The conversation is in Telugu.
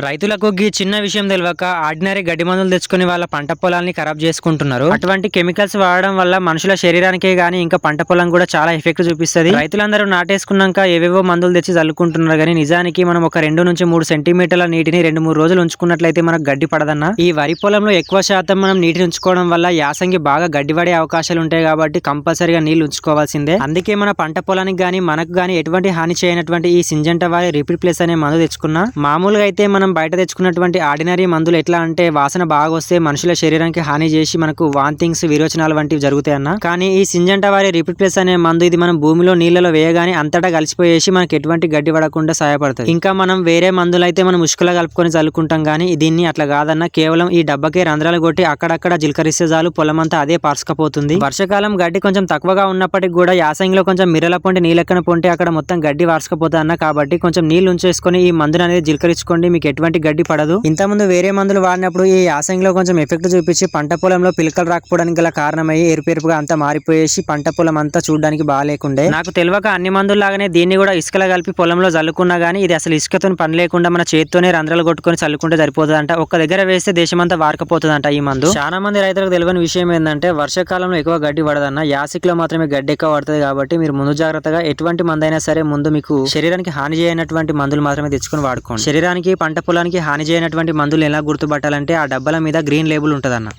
రైతులకు ఈ చిన్న విషయం తెలియక ఆర్డినరీ గడ్డి మందులు తెచ్చుకుని వాళ్ళ పంట పొలాల్ని ఖరాబ్ చేసుకుంటున్నారు. అటువంటి కెమికల్స్ వాడడం వల్ల మనుషుల శరీరానికే గానీ ఇంకా పంట పొలం కూడా చాలా ఎఫెక్ట్ చూపిస్తుంది. రైతులందరూ నాటేసుకున్నాక ఏవేవో మందులు తెచ్చి చల్లుకుంటున్నారు కానీ నిజానికి మనం ఒక రెండు నుంచి మూడు సెంటీమీటర్ల నీటిని రెండు మూడు రోజులు ఉంచుకున్నట్లయితే మనకు గడ్డి పడదన్న. ఈ వరి పొలంలో ఎక్కువ శాతం మనం నీటిని ఉంచుకోవడం వల్ల యాసంగి బాగా గడ్డి పడే అవకాశాలు ఉంటాయి కాబట్టి కంపల్సరీగా నీళ్ళు ఉంచుకోవాల్సిందే. అందుకే మన పంట పొలానికి గానీ మనకు గానీ ఎటువంటి హాని చేయనటువంటి ఈ సింజంట వారి రిపీట్ ప్లేస్ అనే మందు తెచ్చుకున్నా. మామూలుగా అయితే మనం మనం బయట తెచ్చుకున్నటువంటి ఆర్డినరీ మందులు ఎట్లా అంటే వాసన బాగా వస్తే మనుషుల శరీరానికి హాని చేసి మనకు వాంతింగ్స్ విరోచనాలు వంటివి జరుగుతాయి అన్న. కానీ ఈ సింజంట వారి రిపీట్ ప్లేస్ అనే మందు ఇది మనం భూమిలో నీళ్ళలో వేయగానే అంతటా కలిసిపోయేసి మనకి ఎటువంటి గడ్డి పడకుండా సహాయపడుతుంది ఇంకా మనం వేరే మందులు అయితే మనం ముష్కల కలుపుకొని చల్లుకుంటాం కానీ దీన్ని అట్లా కాదన్న. కేవలం ఈ డబ్బకే రంధ్రాలు కొట్టి అక్కడక్కడ జిలకరిస్తే చాలు పొలమంతా అదే పార్చుకపోతుంది వర్షాకాలం గడ్డి కొంచెం తక్కువగా ఉన్నప్పటికి కూడా యాసంగిలో కొంచెం మిర్రల పొంటి నీళ్ళెక్కన పొంటి అక్కడ మొత్తం గడ్డి వార్చుకపోతుంది అన్న. కాబట్టి కొంచెం నీళ్ళు ఉంచేసుకొని ఈ మందును అనేది జిలకరించుకోండి మీకు ఎటువంటి గడ్డి పడదు. ఇంతకుముందు వేరే మందులు వాడినప్పుడు ఈ యాసంగిలో కొంచెం ఎఫెక్ట్ చూపించి పంట పొలంలో పిలకలు రాకపోవడానికి గల కారణమయ్యి ఎరుపెరుపుగా అంతా మారిపోయేసి పంట పొలం అంతా చూడడానికి బాగాలేకుండే. నాకు తెలియక అన్ని మందులు లాగానే దీన్ని కూడా ఇసుకలో కలిపి పొలంలో చల్లుకున్నా గానీ ఇది అసలు ఇసుకతో పని లేకుండా మన చేతితోనే రంధ్రాలు కొట్టుకొని చల్లుకుంటే సరిపోతుందంట. ఒక్క దగ్గర వేస్తే దేశమంతా వారకపోతుందంట ఈ మందు. చాలా మంది రైతులకు తెలియని విషయం ఏంటంటే వర్షాకాలంలో ఎక్కువ గడ్డి పడదన్న యాసిక్లో మాత్రమే గడ్డి ఎక్కువ పడుతుంది కాబట్టి మీరు ముందు జాగ్రత్తగా ఎటువంటి మందైనా సరే ముందు మీకు శరీరానికి హాని చేయనటువంటి మందులు మాత్రమే తెచ్చుకొని వాడుకోండి. శరీరానికి పంట పొలానికి హాని చేయనటువంటి మందులు ఎలా గుర్తుపట్టాలంటే ఆ డబ్బాల మీద గ్రీన్ లేబుల్ ఉంటుందన్న.